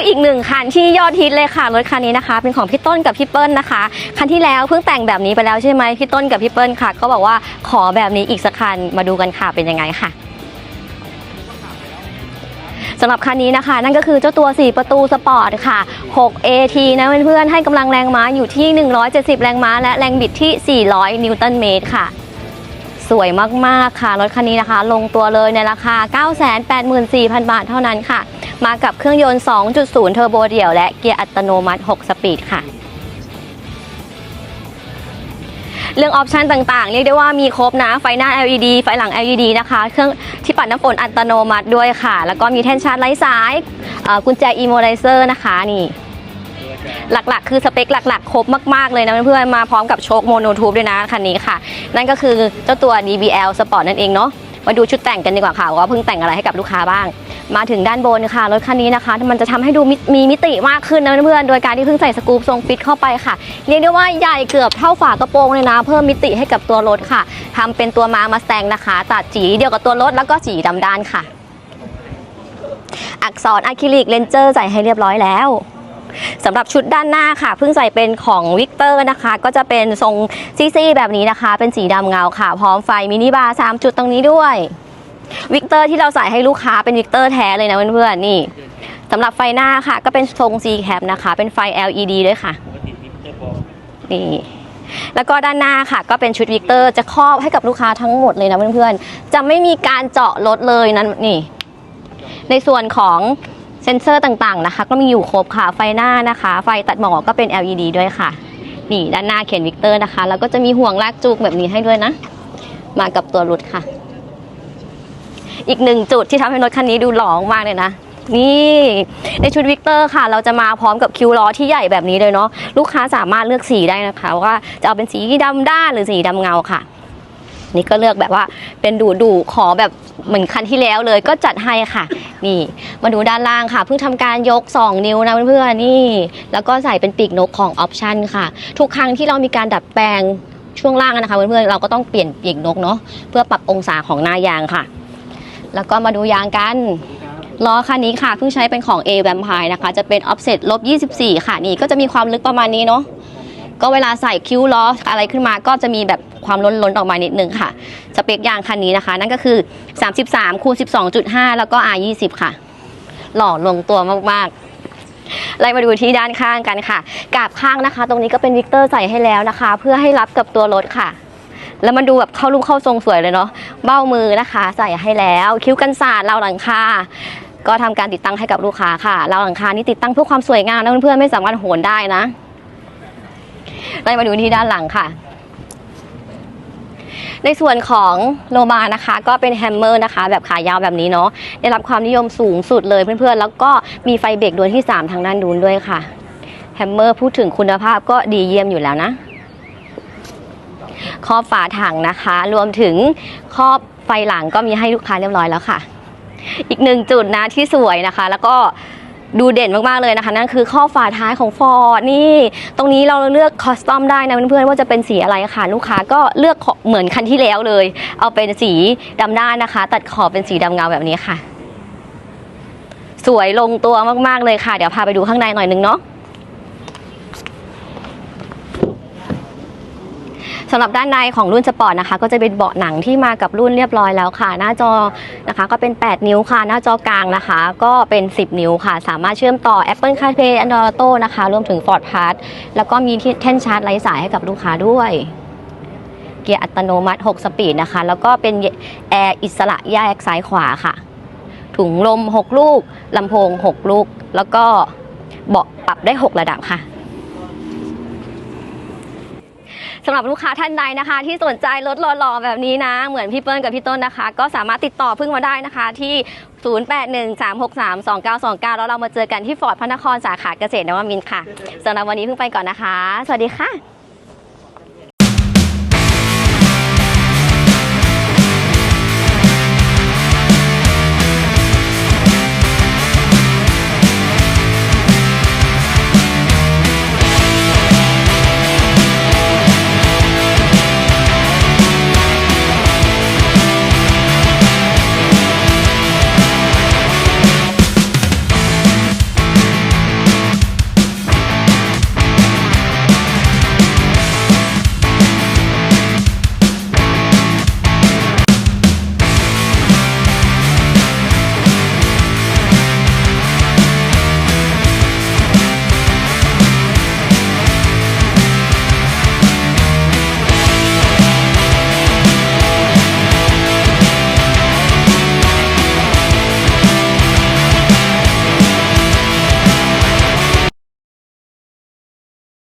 คืออีกหนึ่งคันที่ยอดฮิตเลยค่ะรถคันนี้นะคะ เป็นของพี่ต้นกับพี่เปิ้ลนะคะ คันที่แล้วเพิ่งแต่งแบบนี้ไปแล้วใช่ไหมพี่ต้นกับพี่เปิ้ลค่ะ ก็บอกว่าขอแบบนี้อีกสักคันมาดูกันค่ะเป็นยังไงค่ะสำหรับคันนี้นะคะ นั่นก็คือเจ้าตัว 4 ประตูสปอร์ตค่ะ 6 AT นะเพื่อนๆให้กำลังแรงม้าอยู่ที่ 170 แรงม้า และแรงบิดที่ 400 นิวตันเมตรค่ะ สวยมากๆค่ะรถคันนี้นะคะ ลงตัวเลยในราคา 984,000 บาทเท่านั้นค่ะ มากับเครื่องยนต์ 2.0 เทอร์โบเดี่ยว และเกียร์อัตโนมัติ 6 สปีดค่ะเรื่องออปชันต่างๆ เรียกได้ว่ามีครบนะ ไฟหน้า LED ไฟหลัง LED นะคะ เครื่องที่ปัดน้ำฝนอัตโนมัติด้วยค่ะ แล้วก็มีแท่นชาร์จไร้สาย กุญแจ Immobilizer นะคะนี่ หลักๆ คือสเปคหลักๆ ครบมากๆเลยนะเพื่อนๆมาพร้อมกับโชคโมโนทูบด้วยนะคันนี้ค่ะ นั่นก็คือเจ้าตัว DBL Sport นั่นเองเนาะมาดูชุดแต่งกันดีกว่าค่ะว่าเพิ่งแต่งอะไรให้กับลูกค้าบ้าง มาถึงด้านบนค่ะรถคันนี้นะคะ มันจะทำให้ดูมีมิติมากขึ้นนะเพื่อนๆโดยการที่เพิ่งใส่สกูปทรงฟิตเข้าไปค่ะเรียกได้ว่าใหญ่เกือบเท่าฝากระโปรงเลยนะ เพิ่มมิติให้กับตัวรถค่ะทำเป็นตัวมามาแตงนะคะตัดสีเดียวกับตัวรถแล้วก็สีดำด้านค่ะ อักษรอะคริลิกเลนเจอร์ใส่ให้เรียบร้อยแล้ว สำหรับชุดด้านหน้าค่ะเพิ่งใส่เป็นของวิกเตอร์นะคะ ก็จะเป็นทรงซี่ๆแบบนี้นะคะ เป็นสีดำเงาค่ะ พร้อมไฟมินิบาร์3จุดตรงนี้ด้วยวิกเตอร์ที่เราใส่ให้ลูกค้าเป็นวิกเตอร์แท้เลยนะเพื่อนๆนี่สำหรับไฟหน้าค่ะ ก็เป็นทรง C cap นะคะ เป็นไฟ LED ด้วยค่ะนี่แล้วก็ด้านหน้าค่ะ ก็เป็นชุดวิกเตอร์จะครอบให้กับลูกค้าทั้งหมดเลยนะเพื่อนๆจะไม่มีการเจาะรถเลยนั้นนี่ ในส่วนของ เซ็นเซอร์ต่างๆนะคะ ก็มีอยู่ครบค่ะ ไฟหน้านะคะ ไฟตัดหมอกก็เป็น LED ด้วยค่ะ นี่ด้านหน้าเขียนวิกเตอร์นะคะ แล้วก็จะมีห่วงลากจูงแบบนี้ให้ด้วยนะ มากับตัวรถค่ะ อีกหนึ่งจุดที่ทำให้รถคันนี้ดูหล่อมากเลยนะนี่ในชุดวิกเตอร์ค่ะ เราจะมาพร้อมกับคิวล้อที่ใหญ่แบบนี้เลยเนาะลูกค้าสามารถเลือกสีได้นะคะ ว่าจะเอาเป็นสีดำด้านหรือสีดำเงาค่ะ นี่ก็เลือกแบบว่าเป็นดูดูขอแบบเหมือนคันที่แล้วเลยก็จัดให้ค่ะ นี่มาดูด้านล่างค่ะ เพิ่งทำการยก 2 นิ้วนะเพื่อนๆนี่ แล้วก็ใส่เป็นปีกนกของออปชันค่ะ ทุกครั้งที่เรามีการดัดแปลงช่วงล่างนะคะเพื่อนๆเราก็ต้องเปลี่ยนปีกนกเนาะเพื่อปรับองศาของหน้ายางค่ะ แล้วก็มาดูยางกันล้อคันนี้ค่ะเพิ่งใช้เป็นของ A Vampire นะคะ จะเป็น offset ลบ24 ค่ะนี่ก็จะมีความลึกประมาณนี้เนาะก็เวลาใส่คิ้วล้ออะไรขึ้นมาก็จะมีแบบ ความล้นล้นๆออกมานิดนึงค่ะ สเปคยางคันนี้นะคะ นั่นก็คือ 33คูณ12.5 แล้วก็ R20 ค่ะ หล่อลงตัวมากๆไล่มาดูที่ด้านข้างกันค่ะกาบข้างนะคะ ตรงนี้ก็เป็นวิกเตอร์ใส่ให้แล้วนะคะ เพื่อให้รับกับตัวรถค่ะ แล้วมันดูแบบเข้ารูปเข้าทรงสวยเลยเนาะเบ้ามือนะคะ ใส่ให้แล้ว คิ้วกันศาสตร์ราวหลังคาก็ทำการติดตั้งให้กับลูกค้าค่ะราวหลังคานี่ติดตั้งเพื่อความสวยงามนะเพื่อนๆไม่สามารถโหนได้นะไล่มาดูที่ด้านหลังค่ะ ในส่วนของโลมานะคะก็เป็นแฮมเมอร์นะคะ แบบขายาวแบบนี้เนาะได้รับความนิยมสูงสุดเลยเพื่อนๆ แล้วก็มีไฟเบรกดวงที่ 3 ทางด้านดูนด้วยค่ะแฮมเมอร์พูดถึงคุณภาพก็ดีเยี่ยมอยู่แล้วนะครอบฝาถังนะคะ รวมถึงครอบไฟหลังก็มีให้ลูกค้าเรียบร้อยแล้วค่ะ อีกหนึ่งจุดนะที่สวยนะคะ แล้วก็ ดูเด่นมาก ๆ เลยนะคะ นั่นคือข้อฝาท้ายของฟอร์นี่ ตรงนี้เราเลือกคอสตอมได้นะเพื่อนๆว่าจะเป็นสีอะไรค่ะ ลูกค้าก็เลือกเหมือนคันที่แล้วเลย เอาเป็นสีดำด้านนะคะ ตัดขอบเป็นสีดำเงาแบบนี้ค่ะ สวยลงตัวมาก ๆ เลยค่ะ เดี๋ยวพาไปดูข้างในหน่อยนึงเนาะ สำหรับด้านในของรุ่นสปอร์ตนะคะ ก็จะเป็นเบาะหนังที่มากับรุ่นเรียบร้อยแล้วค่ะ หน้าจอนะคะก็เป็น 8 นิ้วค่ะ หน้าจอกลางนะคะ ก็เป็น 10 นิ้วค่ะ สามารถเชื่อมต่อ Apple CarPlay Android Auto นะคะ รวมถึง Ford Pass แล้วก็มีที่แท่นชาร์จไร้สายให้กับลูกค้าด้วย เกียร์อัตโนมัติ 6 สปีดนะคะ แล้วก็เป็นแอร์อิสระแยกซ้ายขวาค่ะ ถุงลม 6 ลูกลำโพง 6 ลูก แล้วก็เบาะปรับได้ 6 ระดับค่ะ สำหรับลูกค้าท่านใดนะคะ ที่สนใจรถหล่อๆแบบนี้นะ เหมือนพี่เปิ้ลกับพี่ต้นนะคะ ก็สามารถติดต่อพึ่งมาได้นะคะที่ 0813632929 แล้วเรามาเจอกันที่ฟอร์ดพระนครสาขาเกษตรนวมินทร์ค่ะสำหรับวันนี้พึ่งไปก่อนนะคะ สวัสดีค่ะ